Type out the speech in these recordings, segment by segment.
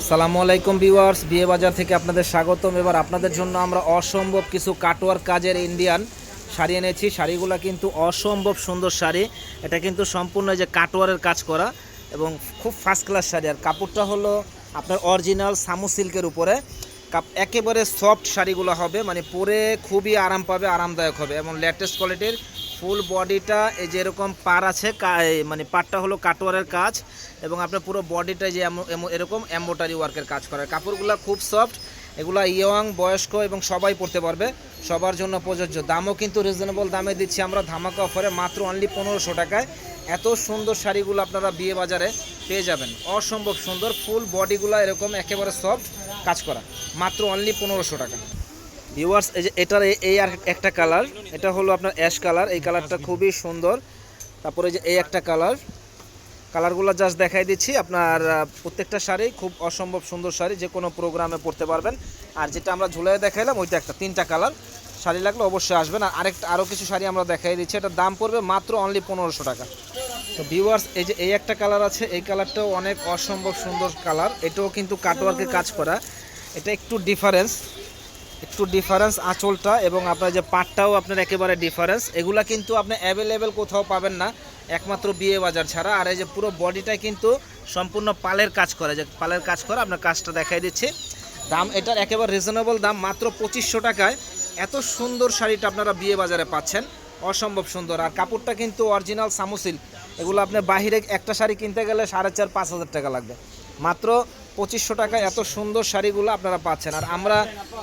আসসালামু আলাইকুম ভিউয়ার্স, বিয়ে বাজার থেকে আপনাদের স্বাগতম। এবার আপনাদের জন্য আমরা অসম্ভব কিছু কাটোয়ার কাজের ইন্ডিয়ান শাড়ি এনেছি। শাড়িগুলো কিন্তু অসম্ভব সুন্দর শাড়ি। এটা কিন্তু সম্পূর্ণ যে কাটোয়ারের কাজ করা এবং খুব ফার্স্ট ক্লাস শাড়ি। আর কাপড়টা হলো আপনার অরিজিনাল সামু সিল্কের উপরে। কাপ একেবারে সফট শাড়িগুলো হবে মানে পরে খুবই আরাম পাবে, আরামদায়ক হবে এবং লেটেস্ট কোয়ালিটির ফুল বডিটা এই যে এরকম পার আছে মানে পারটা হলো কাটোয়ারের কাজ এবং আপনার পুরো বডিটা যে এরকম এম্বোটারি ওয়ার্কের কাজ করে। কাপড়গুলো খুব সফট, এগুলো ইয়ং, বয়স্ক এবং সবাই পরতে পারবে, সবার জন্য প্রযোজ্য। দামও কিন্তু রিজনেবল দামে দিচ্ছি আমরা ধামাকা অফারে মাত্র অনলি পনেরোশো টাকায়। এত সুন্দর শাড়িগুলো আপনারা বিয়ে বাজারে পেয়ে যাবেন। অসম্ভব সুন্দর ফুল বডিগুলো এরকম একেবারে সফট কাজ করা। মাত্র অনলি পনেরোশো টাকা। ভিউয়ার্স এই যে এটার এই- আর একটা কালার এটা হলো আপনার অ্যাশ কালার এই কালারটা খুবই সুন্দর। তারপরে যে এই একটা কালার কালারগুলো জাস্ট দেখাই দিচ্ছি। আপনার প্রত্যেকটা শাড়ি খুব অসম্ভব সুন্দর শাড়ি, যে কোনো প্রোগ্রামে পড়তে পারবেন। আর যেটা আমরা ঝুলাই দেখাইলাম, ওইটা একটা, তিনটা কালার শাড়ি লাগলে অবশ্যই আসবেন। আর আরেকটা আরও কিছু শাড়ি আমরা দেখাই দিচ্ছি। এটার দাম পড়বে মাত্র অনলি পনেরোশো টাকা। তো ভিউয়ার্স এই যে এই একটা কালার আছে, এই কালারটাও অনেক অসম্ভব সুন্দর কালার এটাও কিন্তু কাটওয়ার্কে কাজ করা। এটা একটু ডিফারেন্স একটু ডিফারেন্স আঁচলটা এবং আপনার যে পাটটাও আপনার একেবারে ডিফারেন্স এগুলা কিন্তু আপনি অ্যাভেলেবেল কোথাও পাবেন না, একমাত্র বিয়ে বাজার ছাড়া। আর এই যে পুরো বডিটা কিন্তু সম্পূর্ণ পালের কাজ করে, যে পালের কাজ করে, আপনার কাজটা দেখাই দিচ্ছে। দাম এটার একেবারে রিজনেবল দাম মাত্র পঁচিশশো টাকায়। এত সুন্দর শাড়িটা আপনারা বিয়ে বাজারে পাচ্ছেন। অসম্ভব সুন্দর। আর কাপড়টা কিন্তু অরিজিনাল সামুসিল। এগুলো আপনি বাহিরে একটা শাড়ি কিনতে গেলে সাড়ে চার, পাঁচ হাজার টাকা লাগবে। মাত্র পঁচিশশো টাকা এত সুন্দর শাড়িগুলো আপনারা পাচ্ছেন। আর আমরা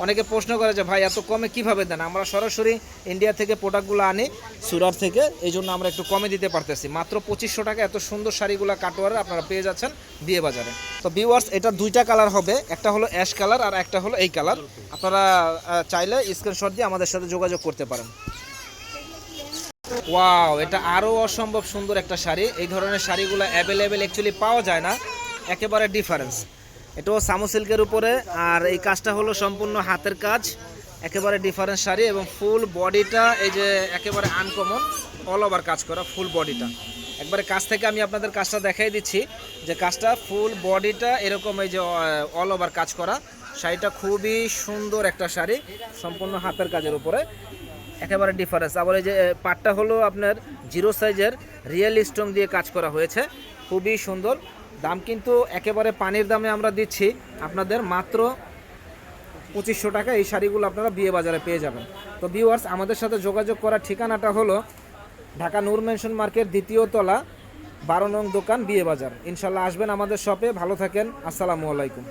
অনেকে প্রশ্ন করে যে, ভাই, এত কমে কীভাবে দেন? আমরা সরাসরি ইন্ডিয়া থেকে প্রোডাক্টগুলো আনি সুরাট থেকে। এই জন্য আমরা একটু কমে দিতে পারতেছি। মাত্র পঁচিশশো টাকা এত সুন্দর শাড়িগুলো কাটোয়ারে আপনারা পেয়ে যাচ্ছেন বিয়ে বাজারে তো ভিউয়ার্স এটা দুইটা কালার হবে। একটা হলো অ্যাশ কালার আর একটা হলো এই কালার আপনারা চাইলে স্ক্রিনশট দিয়ে আমাদের সাথে যোগাযোগ করতে পারেন। ওয়াও এটা আরও অসম্ভব সুন্দর একটা শাড়ি। এই ধরনের শাড়িগুলো অ্যাভেলেবেল অ্যাকচুয়ালি পাওয়া যায় না। একেবারে ডিফারেন্স এটাও সামু সিল্কের উপরে। আর এই কাজটা হলো সম্পূর্ণ হাতের কাজ। একেবারে ডিফারেন্স শাড়ি এবং ফুল বডিটা এই যে একেবারে আনকমন অল ওভার কাজ করা ফুল বডিটা একবারে কাছ থেকে আমি আপনাদের কাজটা দেখাই দিচ্ছি যে কাজটা ফুল বডিটা এরকম এই যে অল ওভার কাজ করা। শাড়িটা খুবই সুন্দর একটা শাড়ি। সম্পূর্ণ হাতের কাজের উপরে। একেবারে ডিফারেন্স আবার এই যে পাটটা হলো আপনার জিরো সাইজের রিয়েল স্ট্রং দিয়ে কাজ করা হয়েছে। খুবই সুন্দর। দাম কিন্তু একেবারে পানির দামে আমরা দিচ্ছি। আপনাদের মাত্র পঁচিশশো টাকা এই শাড়িগুলো আপনারা বিয়ে বাজারে পেয়ে যাবেন। তো ভিউয়ার্স আমাদের সাথে যোগাযোগ করার ঠিকানাটা হলো ঢাকা নূর মেনশন মার্কেট দ্বিতীয় তলা, বারো নং দোকান বিয়ে বাজার। ইনশাল্লাহ আসবেন আমাদের শপে ভালো থাকেন। আসসালামু আলাইকুম।